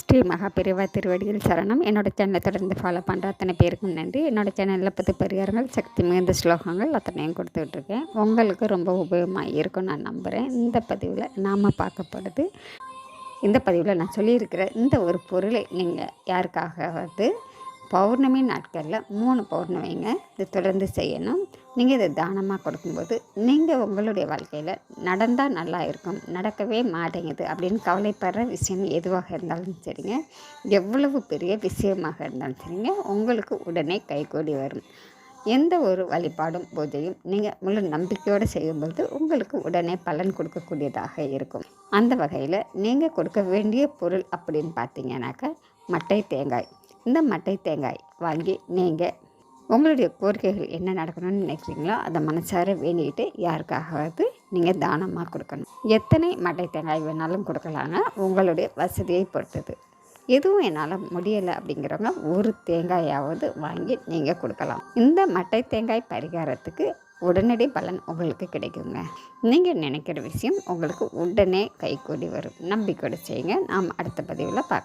ஸ்ரீ மகாபெரிவா திருவடிகள் சரணம். என்னோடய சேனலை தொடர்ந்து ஃபாலோ பண்ணுற அத்தனை பேருக்கும் நன்றி. என்னோடய சேனலில் பத்து பரிகாரங்கள் சக்தி மிகுந்த ஸ்லோகங்கள் அத்தனையும் கொடுத்துட்ருக்கேன். உங்களுக்கு ரொம்ப உபயோகமாக இருக்கும் நான் நம்புகிறேன் இந்த பதிவில் நாம் பார்க்க போகிறது இந்த பதிவில் நான் சொல்லியிருக்கிற இந்த ஒரு பொருளை நீங்கள் யாருக்காகவது பௌர்ணமி நாட்களில் மூணு பௌர்ணமிங்க இது தொடர்ந்து செய்யணும். நீங்கள் இதை தானமாக கொடுக்கும்போது நீங்கள் உங்களுடைய வாழ்க்கையில் நடந்தால் நல்லா இருக்கும் நடக்கவே மாட்டேங்குது அப்படின்னு கவலைப்படுற விஷயம் எதுவாக இருந்தாலும் சரிங்க. எவ்வளவு பெரிய விஷயமாக இருந்தாலும் சரிங்க. உங்களுக்கு உடனே கைகூடி வரும். எந்த ஒரு வழிபாடும் பூஜையும் நீங்கள் முழு நம்பிக்கையோடு செய்யும்போது உங்களுக்கு உடனே பலன் கொடுக்கக்கூடியதாக இருக்கும். அந்த வகையில் நீங்கள் கொடுக்க வேண்டிய பொருள் அப்படின்னு பார்த்தீங்கன்னாக்கா மட்டை தேங்காய். இந்த மட்டை தேங்காய் வாங்கி நீங்கள் உங்களுடைய கோரிக்கைகள் என்ன நடக்கணும்னு நினைக்கிறீங்களோ அதை மனசார வேண்டிக்கிட்டு யாருக்காகவது நீங்கள் தானமாக கொடுக்கணும். எத்தனை மட்டை தேங்காய் வேணாலும் கொடுக்கலாங்க உங்களுடைய வசதியை பொறுத்தது. எதுவும் என்னால் முடியலை அப்படிங்கிறவங்க ஒரு தேங்காயாவது வாங்கி நீங்கள் கொடுக்கலாம். இந்த மட்டை தேங்காய் பரிகாரத்துக்கு உடனடி பலன் உங்களுக்கு கிடைக்குங்க. நீங்கள் நினைக்கிற விஷயம் உங்களுக்கு உடனே கைகூடி வரும். நம்பிக்கையோடு செய்யுங்க. நாம் அடுத்த பதிவில் பார்க்கலாம்.